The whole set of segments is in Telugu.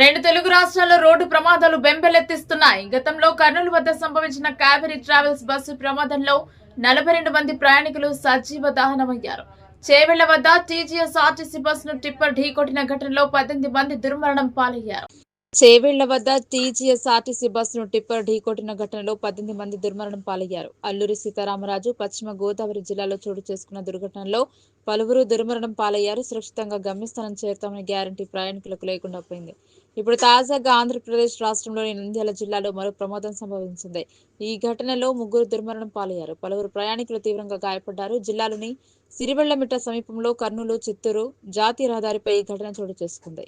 రెండు తెలుగు రాష్ట్రాల్లో రోడ్డు ప్రమాదాలు బెంబెలెత్తిస్తున్నాయి. గతంలో కర్నూలు వద్ద సంభవించిన కావేరీ ట్రావెల్స్ బస్సు ప్రమాదంలో నలభై రెండు మంది ప్రయాణికులు సజీవ దహనమయ్యారు. చేవెళ్ళ వద్ద టీజీఎస్ ఆర్టీసీ బస్సును టిప్పర్ ఢీకొట్టిన ఘటనలో పద్దెనిమిది మంది దుర్మరణం పాలయ్యారు. చేవేళ్ళ వద్ద టీజీఎస్ఆర్టీసీ బస్సును టిప్పర్ ఢీకొట్టిన ఘటనలో పద్దెనిమిది మంది దుర్మరణం పాలయ్యారు. అల్లూరి సీతారామరాజు పశ్చిమ గోదావరి జిల్లాలో చోటు చేసుకున్న దుర్ఘటనలో పలువురు దుర్మరణం పాలయ్యారు. సురక్షితంగా గమ్యస్థానం చేరుతామని గ్యారంటీ ప్రయాణికులకు లేకుండా పోయింది. ఇప్పుడు తాజాగా ఆంధ్రప్రదేశ్ రాష్ట్రంలోని నంద్యాల జిల్లాలో మరో ప్రమాదం సంభవించింది. ఈ ఘటనలో ముగ్గురు దుర్మరణం పాలయ్యారు. పలువురు ప్రయాణికులు తీవ్రంగా గాయపడ్డారు. జిల్లాలోని సిరివెళ్ళమిట్ట సమీపంలో కర్నూలు చిత్తూరు జాతీయ రహదారిపై ఈ ఘటన చోటు చేసుకుంది.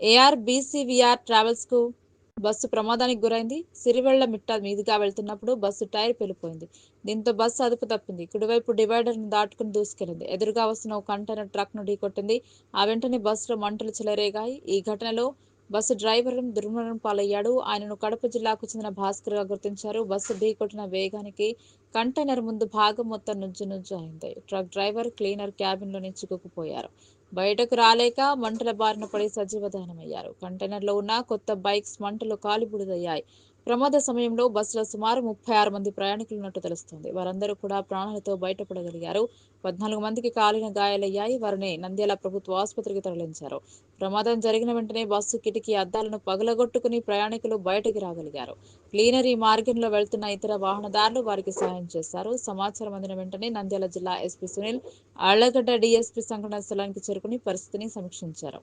ఏఆర్బీసీవీఆర్ ట్రావెల్స్కు బస్సు ప్రమాదానికి గురైంది. సిరివెళ్ళ మిట్ట మీదుగా వెళ్తున్నప్పుడు బస్సు టైర్ పెళ్ళిపోయింది దీంతో బస్సు అదుపు తప్పింది. కుడివైపు డివైడర్ను దాటుకుని దూసుకెళ్ళింది ఎదురుగా వస్తున్న ఒక కంటైనర్ ట్రక్ను ఢీకొట్టింది. ఆ వెంటనే బస్సులో మంటలు చెలరేగాయి. ఈ ఘటనలో బస్సు డ్రైవర్ దుర్మరణం పాలయ్యాడు. ఆయనను కడప జిల్లాకు చెందిన భాస్కర్గా గుర్తించారు. బస్సు ఢీకొట్టిన వేగానికి కంటైనర్ ముందు భాగం మొత్తం నుజ్జు నుజ్జు అయింది. ట్రక్ డ్రైవర్ క్లీనర్ క్యాబిన్లోని చిక్కుకుపోయారు. బయటకు రాలేక మంటల బారిన పడి సజీవ దహనమయ్యారు. కంటైనర్లో ఉన్న కొత్త బైక్స్ మంటలు కాలిబుడిదయ్యాయి. ప్రమాద సమయంలో బస్సులో సుమారు ముప్పై ఆరు మంది ప్రయాణికులు ఉన్నట్టు తెలుస్తోంది. వారందరూ కూడా ప్రాణాలతో బయటపడగలిగారు. పద్నాలుగు మందికి కాలిన గాయాలయ్యాయి. వారిని నంద్యాల ప్రభుత్వ ఆసుపత్రికి తరలించారు. ప్రమాదం జరిగిన వెంటనే బస్సు కిటికీ అద్దాలను పగలగొట్టుకుని ప్రయాణికులు బయటకు రాగలిగారు. క్లీనర్ ఈ మార్గంలో వెళ్తున్న ఇతర వాహనదారులు వారికి సహాయం చేశారు. సమాచారం అందిన వెంటనే నంద్యాల జిల్లా ఎస్పీ సునీల్ అళ్ళగడ్డ డిఎస్పీ సంఘటన స్థలానికి చేరుకుని పరిస్థితిని సమీక్షించారు.